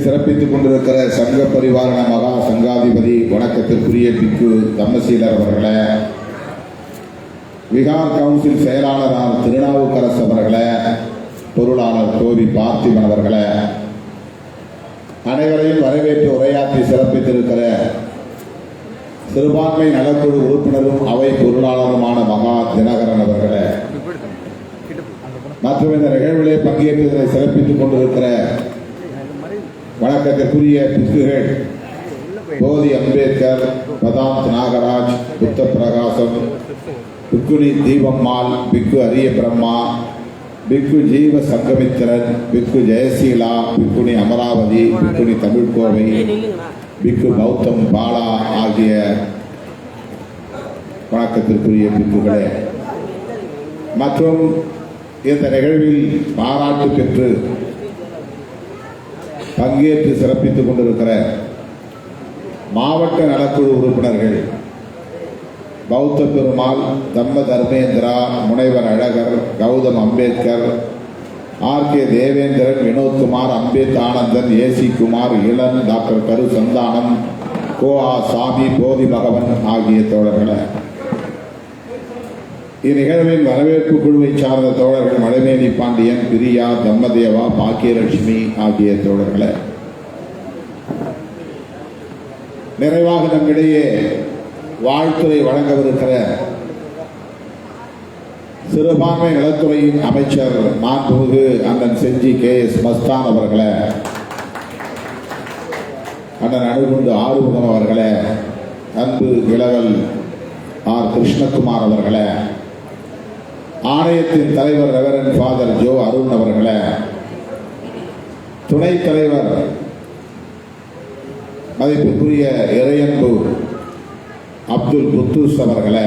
சிறப்பித்துக் கொண்டிருக்கிற சங்க பரிவாரண மகா சங்காதிபதி வணக்கத்திற்குரிய பிக்கு தம்மசீலர் அவர்களே விகார் கவுன்சில் செயலாளரான திருநாவுக்கரசு அவர்களே பொருளாளர் கோவி பார்த்திபன் அவர்களே அனைவரையும் வரவேற்று உரையாற்றி சிறப்பித்திருக்கிற சிறுபான்மை நலக்குழு உறுப்பினரும் அவை பொருளாளருமான மகா தினகரன் அவர்களே. மற்றும் இந்த நிகழ்விலே பங்கேற்றதை சிறப்பித்துக் கொண்டிருக்கிற வணக்கத்திற்குரிய பிக்குகள் போதி அம்பேத்கர் பதாந்த் நாகராஜ் புத்த பிரகாசம் பிக்குனி தீபம்மாள் பிக்கு அரிய பிரம்மா பிக்கு ஜீவ சங்கமித்திரன் பிக்கு ஜெயசீலா பிக்குனி அமராவதி பிக்குனி தமிழ்கோவை பிக்கு கௌதம் பாலா ஆகிய வணக்கத்திற்குரிய பிக்குகளே மற்றும் இந்த நிகழ்வில் பாராட்டு பெற்று பங்கேற்று சிறப்பித்துக் கொண்டிருக்கிற மாவட்ட நலக்குழு உறுப்பினர்கள் பௌத்த பெருமாள் தம்ம தர்மேந்திரா முனைவர் Azhagar Gautam Ambedkar R K Devendran Vinodkumar Ambed Anandan AC Kumar Ilan doctor Karu Santhanam Ko ஆ சாமி போதி பகவன் ஆகிய தோழர்களை. இந்நிகழ்வின் வரவேற்பு குழுவை சார்ந்த தோழர்கள் மலைமேனி பாண்டியன் பிரியா தம்மதேவா பாக்கியலட்சுமி ஆகிய தோழர்களை நிறைவாக நம்மிடையே வாழ்த்துறை வழங்கவிருக்கிற சிறுபான்மை நலத்துறையின் அமைச்சர் மாண்புமிகு அண்ணன் செஞ்சி கே எஸ் மஸ்தான் அவர்களை அண்ணன் அணுகுண்டு ஆறுமுகம் அவர்களை அன்பு இளவல் ஆர் கிருஷ்ணகுமார் அவர்களை ஆணையத்தின் தலைவர் ரெவரன் ஃபாதர் ஜோ அருண் அவர்களை துணைத் தலைவர் மதிப்புக்குரிய இறையன்பு அப்துல் குத்தூஸ் அவர்களை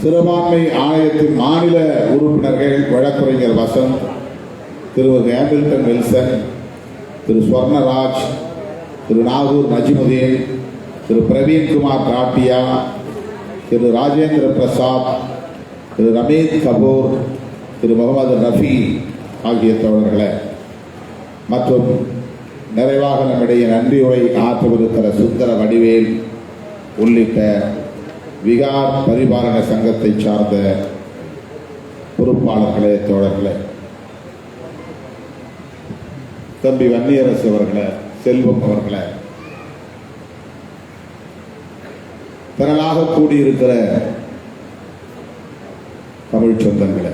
சிறுபான்மை ஆணையத்தின் மாநில உறுப்பினர்கள் வழக்குரைஞர் வசந்த் திரு ஹேமில்டன் வில்சன் திரு ஸ்வர்ணராஜ் திரு நாகூர் நஜிமுதீன் திரு பிரவீன்குமார் காட்டியா திரு ராஜேந்திர பிரசாத் திரு ரமேஷ் கபூர் திரு முகமது ரஃபி ஆகிய தோழர்களை மற்றும் நிறைவாக நம்முடைய நன்றியுரை ஆற்றவிருக்கிற சுந்தர வடிவேல் உள்ளிட்ட விகார் பரிபாலன சங்கத்தை சார்ந்த பொறுப்பாளர்களே தோழர்களே. தம்பி வன்னியரசு அவர்களை செல்வம் அவர்களை. திரளாக கூடியிருக்கிற தமிழ் சொந்தங்களே.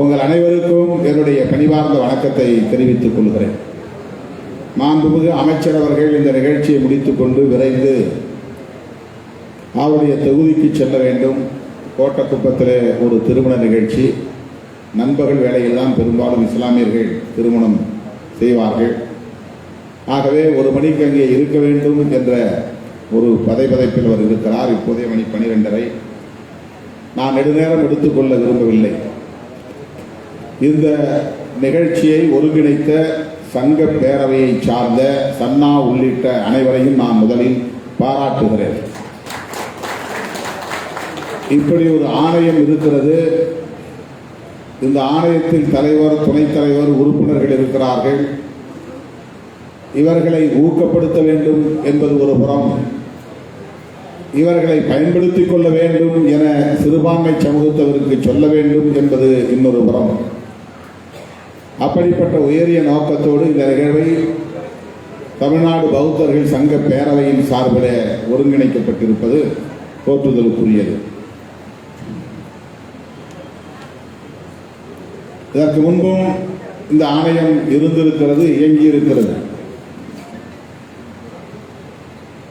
உங்கள் அனைவருக்கும் என்னுடைய கனிவார்ந்த வணக்கத்தை தெரிவித்துக் கொள்கிறேன். மாண்புமிகு அமைச்சர் அவர்கள் இந்த நிகழ்ச்சியை முடித்துக்கொண்டு விரைந்து அவருடைய தொகுதிக்கு செல்ல வேண்டும். கோட்டக்குப்பத்தில் ஒரு திருமண நிகழ்ச்சி. நண்பர்கள் வேலையெல்லாம் பெரும்பாலும் இஸ்லாமியர்கள் திருமணம் செய்வார்கள். ஆகவே ஒரு மணிக்கு அங்கே இருக்க வேண்டும் என்ற ஒரு பதைப்பதைப்பில் அவர் இருக்கிறார். இப்போதைய மணி பனிரெண்டரை. நான் நெடுநேரம் எடுத்துக்கொள்ள விரும்பவில்லை. இந்த நிகழ்ச்சியை ஒருங்கிணைத்த சங்க பேரவையை சார்ந்த சன்னா உள்ளிட்ட அனைவரையும் நான் முதலில் பாராட்டுகிறேன். இப்படி ஒரு ஆணையம் இருக்கிறது. இந்த ஆணையத்தில் தலைவர் துணைத் தலைவர் உறுப்பினர்கள் இருக்கிறார்கள். இவர்களை ஊக்கப்படுத்த வேண்டும் என்பது ஒரு புறம். இவர்களை பயன்படுத்திக் கொள்ள வேண்டும் என சிறுபான்மை சமூகத்தவருக்கு சொல்ல வேண்டும் என்பது இன்னொரு புறம். அப்படிப்பட்ட உயரிய நோக்கத்தோடு இந்த நிகழ்வை தமிழ்நாடு பௌத்தர்கள் சங்க பேரவையின் சார்பில் ஒருங்கிணைக்கப்பட்டிருப்பது போற்றுதலுக்குரியது. இதற்கு முன்பும் இந்த ஆணையம் இருந்திருக்கிறது இயங்கி இருக்கிறது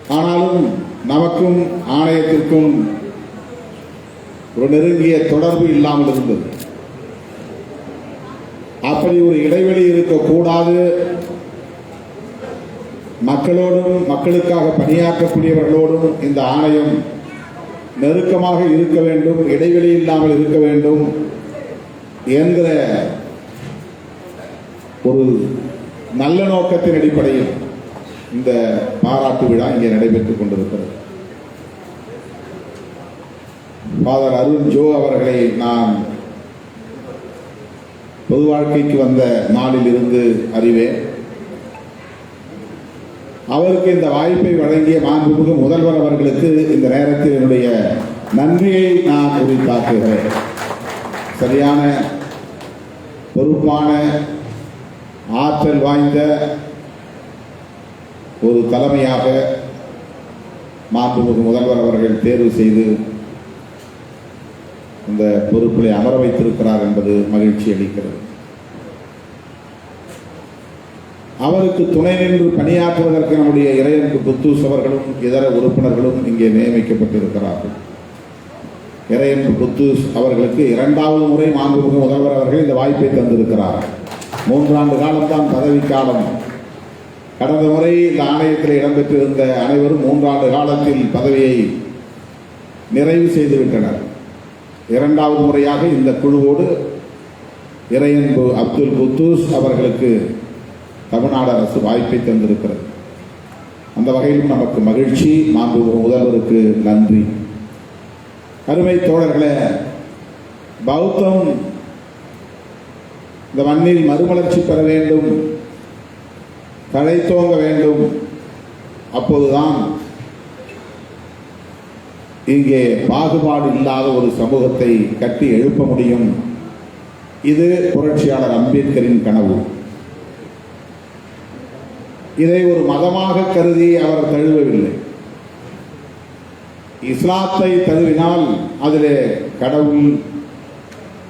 ஆனாலும் நமக்கும் ஆணையத்திற்கும் ஒரு நெருங்கிய தொடர்பு இல்லாமல் இருந்தது. அப்படி ஒரு இடைவெளி இருக்கக்கூடாது. மக்களோடும் மக்களுக்காக பணியாற்றக்கூடியவர்களோடும் இந்த ஆணையம் நெருக்கமாக இருக்க வேண்டும் இடைவெளி இல்லாமல் இருக்க வேண்டும் என்கிற ஒரு நல்ல நோக்கத்தின் அடிப்படையில் இந்த பாராட்டு விழா இங்கே நடைபெற்றுக் கொண்டிருக்கிறது. ஃபாதர் அருண் ஜோ அவர்களை நான் பொது வாழ்க்கைக்கு வந்த நாளில் இருந்து அறிவேன் அவருக்கு இந்த வாய்ப்பை வழங்கிய மாண்புமிகு முதல்வர் அவர்களுக்கு இந்த நேரத்தில் என்னுடைய நன்றியை நான் உரித்தாக்குகிறேன். சரியான பொறுப்பான ஆற்றல் வாய்ந்த ஒரு தலைமையாக மாண்புமிகு முதல்வர் அவர்கள் தேர்வு செய்து இந்த பொறுப்பிலே அமர வைத்திருக்கிறார் என்பது மகிழ்ச்சி அளிக்கிறது. அவருக்கு துணை நின்று பணியாற்றுவதற்கு நம்முடைய இறைவனுக்கு புத்தூஸ் அவர்களும் இதர உறுப்பினர்களும் இங்கே நியமிக்கப்பட்டிருக்கிறார்கள். இறையன் புத்தூஸ் அவர்களுக்கு இரண்டாவது முறை மாண்புமிகு முதல்வர் அவர்கள் இந்த வாய்ப்பை தந்திருக்கிறார். மூன்றாண்டு காலம்தான் பதவிக்காலம். கடந்த முறை இந்த ஆணையத்தில் இடம்பெற்றிருந்த அனைவரும் மூன்றாண்டு காலத்தில் பதவியை நிறைவு செய்துவிட்டனர். இரண்டாவது முறையாக இந்த குழுவோடு இறையன்பு அப்துல் குத்தூஸ் அவர்களுக்கு தமிழ்நாடு அரசு வாய்ப்பை தந்திருக்கிறது. அந்த வகையிலும் நமக்கு மகிழ்ச்சி. மாண்பு முதல்வருக்கு நன்றி. அருமை தோழர்களே பௌத்தம் இந்த மண்ணில் மறுமலர்ச்சி பெற வேண்டும் தழைத்தோங்க வேண்டும். அப்போதுதான் இங்கே பாகுபாடு இல்லாத ஒரு சமூகத்தை கட்டி எழுப்ப முடியும். இது புரட்சியாளர் அம்பேத்கரின் கனவு. இதை ஒரு மதமாக கருதி அவர் தழுவவில்லை. இஸ்லாத்தை தழுவினால் அதிலே கடவுள்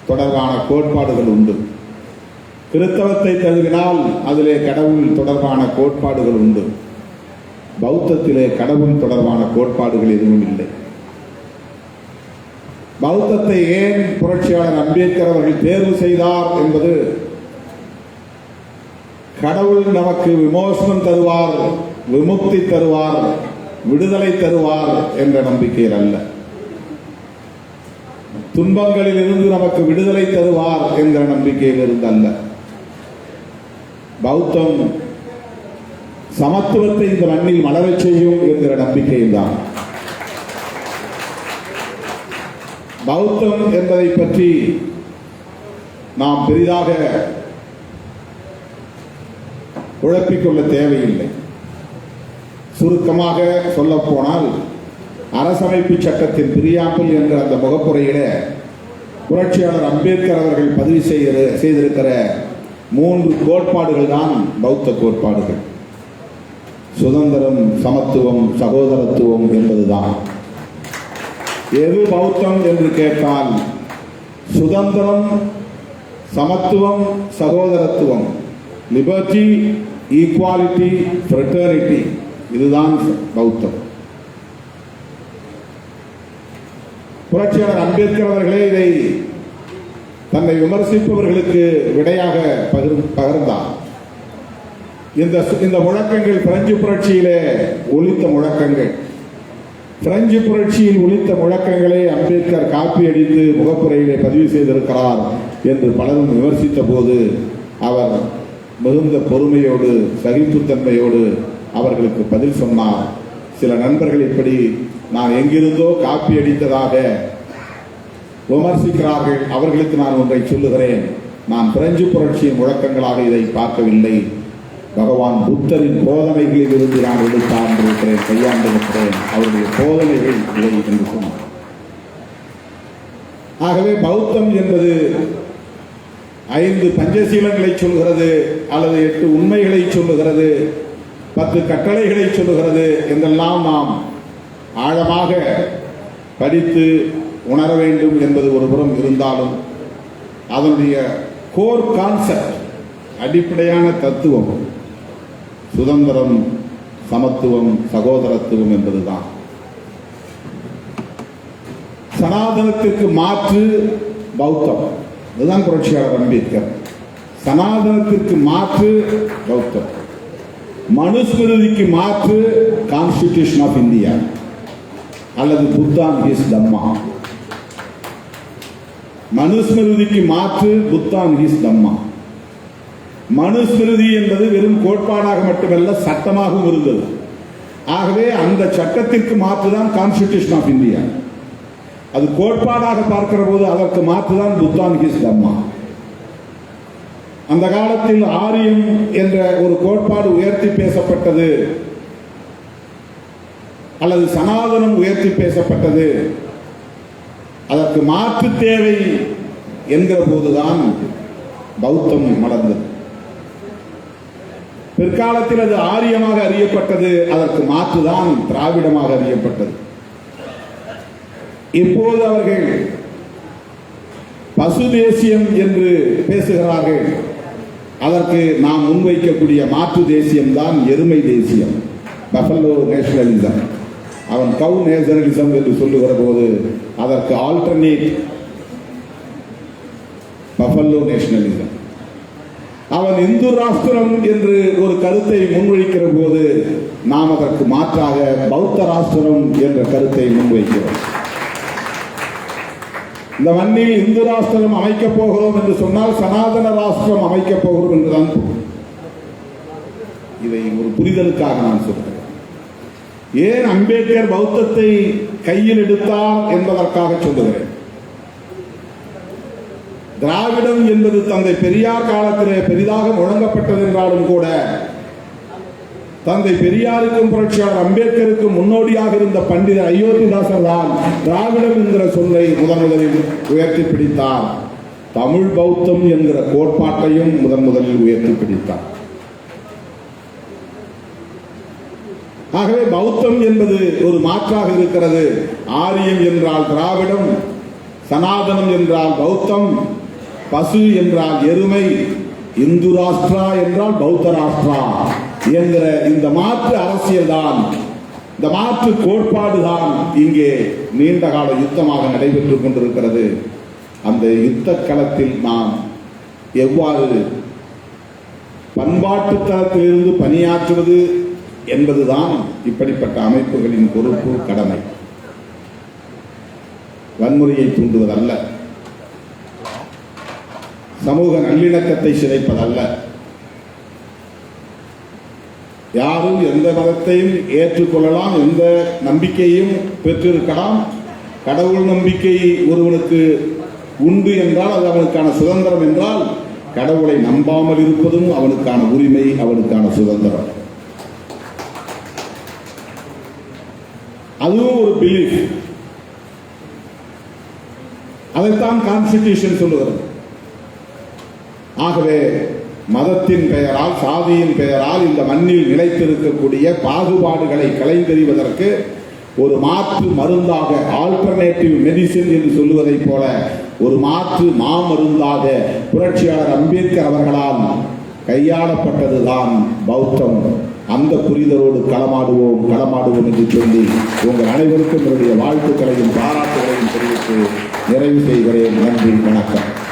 தொடர்பான கோட்பாடுகள் உண்டு. கிறித்தவத்தை தழுவினால் அதிலே கடவுள் தொடர்பான கோட்பாடுகள் உண்டு. பௌத்தத்திலே கடவுள் தொடர்பான கோட்பாடுகள் எதுவும் இல்லை. பௌத்தத்தை ஏன் புரட்சியாளர் அம்பேத்கர் அவர்கள் தேர்வு செய்தார் என்பது கடவுள் நமக்கு விமோசனம் தருவார் விமுக்தி தருவார் விடுதலை தருவார் என்ற நம்பிக்கையில் அல்ல. துன்பங்களில் இருந்து நமக்கு விடுதலை தருவார் என்ற நம்பிக்கையில் இருந்து அல்ல. பௌத்தம் சமத்துவத்தை இந்த மண்ணில் மலரச் செய்யும் என்கிற நம்பிக்கையில் தான் பௌத்தம் என்பதை பற்றி நாம் பெரிதாக குழப்பிக்கொள்ள தேவையில்லை. சுருக்கமாக சொல்ல போனால் அரசமைப்பு சட்டத்தின் பிரியாம்பிள் என்ற அந்த முகப்புறையில புரட்சியாளர் அம்பேத்கர் அவர்கள் பதிவு செய்கிற செய்திருக்கிற மூன்று கோட்பாடுகள் தான் பௌத்த கோட்பாடுகள். சுதந்திரம் சமத்துவம் சகோதரத்துவம் என்பதுதான். எது பௌத்தம் என்று கேட்டால் சுதந்திரம் சமத்துவம் சகோதரத்துவம். லிபர்டி ஈக்குவாலிட்டி ஃப்ரெட்டர்னிட்டி இதுதான் பௌத்தம். புரட்சியாளர் அம்பேத்கர் அவர்களே இதை தன்னை விமர்சிப்பவர்களுக்கு விடையாக பகிர்ந்தார். இந்த இந்த முழக்கங்கள் பிரெஞ்சு புரட்சியிலே ஒழித்த முழக்கங்கள். பிரெஞ்சு புரட்சியில் ஒழித்த முழக்கங்களை அம்பேத்கர் காப்பி அடித்து முகப்புரையிலே பதிவு செய்திருக்கிறார் என்று பலரும் விமர்சித்த போது அவர் மிகுந்த பொறுமையோடு சகிப்புத்தன்மையோடு அவர்களுக்கு பதில் சொன்னார். சில நண்பர்கள் இப்படி நான் எங்கிருந்தோ காப்பி அடித்ததாக விமர்சிக்கிறார்கள். அவர்களுக்கு நான் ஒன்றை சொல்லுகிறேன். நான் பிரெஞ்சு புரட்சியின் முழக்கங்களாக இதை பார்க்கவில்லை. பகவான் புத்தரின் போதனைகளில் இருந்து நான் எடுத்தாண்டிருக்கிறேன் கையாண்டிருக்கிறேன் அவருடைய போதனைகள் இவை என்று சொன்னார். ஆகவே பௌத்தம் என்பது ஐந்து பஞ்சசீலங்களை சொல்கிறது அல்லது எட்டு உண்மைகளை சொல்லுகிறது பத்து கட்டளைகளை சொல்லுகிறது என்றெல்லாம் நாம் ஆழமாக படித்து உணர வேண்டும் என்பது ஒரு புறம் இருந்தாலும் அதனுடைய கோர் கான்செப்ட் அடிப்படையான தத்துவம் சுதந்திரம் சமத்துவம் சகோதரத்துவம் என்பதுதான். சனாதனத்திற்கு மாற்று பௌத்தம். இதுதான் புரட்சியாளர் அம்பேத்கர். சனாதனத்திற்கு மாற்று பௌத்தம். மனுஸ்மிருதிக்கு மாற்று கான்ஸ்டிடியூஷன் ஆஃப் இந்தியா அல்லது புத்தான் ஹிஸ் தம்மா. மனுஸ்மிருதிக்கு மாற்று புத்தான் ஹிஸ் தம்மா. மனுஸ்மிருதி என்பது வெறும் கோட்பாடாக மட்டுமல்ல சட்டமாகவும் இருந்தது. ஆகவே அந்த சட்டத்திற்கு மாற்றுதான் கான்ஸ்டிடியூஷன் ஆஃப் இந்தியா அது கோட்பாடாக பார்க்கிற போது அதற்கு மாற்றுதான் புத்தான் ஹிஸ் தம்மா அந்த காலத்தில் ஆரியம் என்ற ஒரு கோட்பாடு உயர்த்தி பேசப்பட்டது. அல்லது சனாதனம் உயர்த்தி பேசப்பட்டது. அதற்கு மாற்று தேவை என்கிற போதுதான் பௌத்தம் மலர்ந்தது. பிற்காலத்தில் அது ஆரியமாக அறியப்பட்டது. அதற்கு மாற்றுதான் திராவிடமாக அறியப்பட்டது. இப்போது அவர்கள் பசு தேசியம் என்று பேசுகிறார்கள். அதற்கு நாம் முன்வைக்கக்கூடிய மாற்று தேசியம் தான் எருமை தேசியம். பஃபல்லோ நேஷனலிசம் அவன் கவு நேஷனலிசம் என்று சொல்லுகிற போது அதற்கு ஆல்டர்னேட் பஃபல்லோ நேஷனலிசம் அவன் இந்து ராஷ்டிரம் என்று ஒரு கருத்தை முன்வைக்கிற போது நாம் அதற்கு மாற்றாக பௌத்த ராஷ்டிரம் என்ற கருத்தை முன்வைக்கிறோம். இந்த மண்ணில் இந்து ராஷ்டிரம் அமைக்கப் போகிறோம் என்று சொன்னால் சனாதன ராஷ்டிரம் அமைக்கப் போகிறோம் என்றுதான் இதை ஒரு புரிதலுக்காக நான் சொல்கிறேன் ஏன் அம்பேத்கர் பௌத்தத்தை கையில் எடுத்தார் என்பதற்காக சொல்லுகிறேன். திராவிடம் என்பது தந்தை பெரியார் காலத்திலே பெரிதாக முழங்கப்பட்டது என்றாலும் கூட தந்தை பெரியாருக்கும் புரட்சியாளர் அம்பேத்கருக்கும் முன்னோடியாக இருந்த பண்டிதர் அயோத்திதாசர் தான் திராவிடம் என்கிற சொல்லை முதன் முதலில் உயர்த்தி பிடித்தார். தமிழ் பௌத்தம் என்கிற கோட்பாட்டையும் முதன் முதலில் உயர்த்தி பிடித்தார். ஆகவே பௌத்தம் என்பது ஒரு மாற்றாக இருக்கிறது. ஆரியம் என்றால் திராவிடம் சனாதனம் என்றால் பௌத்தம் பசு என்றால் எருமை இந்து ராஷ்டிரா என்றால் பௌத்த ராஷ்டிரா என்கிற இந்த மாற்று அரசியல் தான் இந்த மாற்று கோட்பாடு தான் இங்கே நீண்ட கால யுத்தமாக நடைபெற்றுக் கொண்டிருக்கிறது. அந்த யுத்த களத்தில் நாம் எவ்வாறு பண்பாட்டு தளத்திலிருந்து பணியாற்றுவது என்பதுதான் இப்படிப்பட்ட அமைப்புகளின் பொறுப்பு கடமை. வன்முறையை தூண்டுவதல்ல. சமூக நல்லிணக்கத்தை சிதைப்பதல்ல. யாரும் எந்த மதத்தையும் ஏற்றுக்கொள்ளலாம் எந்த நம்பிக்கையும் பெற்றிருக்கலாம். கடவுள் நம்பிக்கை ஒருவனுக்கு உண்டு என்றால் அது அவனுக்கான சுதந்திரம் என்றால் கடவுளை நம்பாமல் இருப்பதும் அவனுக்கான உரிமை அவனுக்கான சுதந்திரம். அதுவும் ஒரு பிலீஃப் அதைத்தான் கான்ஸ்டிடியூஷன் சொல்லுகிறது. ஆகவே மதத்தின் பெயரால் சாதியின் பெயரால் இந்த மண்ணில் நிலைத்திருக்கக்கூடிய பாகுபாடுகளை களைந்தெறிவதற்கு ஒரு மாற்று மருந்தாக ஆல்டர்னேட்டிவ் மெடிசின் என்று சொல்லுவதைப் போல ஒரு மாற்று மாமருந்தாக புரட்சியாளர் அம்பேத்கர் அவர்களால் கையாளப்பட்டதுதான் பௌத்தம். அந்த புரிதலோடு களமாடுவோம் களமாடுவோம் என்று சொல்லி உங்கள் அனைவருக்கும் என்னுடைய வாழ்த்துக்களையும் பாராட்டுகளையும் தெரிவித்து நிறைவு செய்கிறேன். நன்றி வணக்கம்.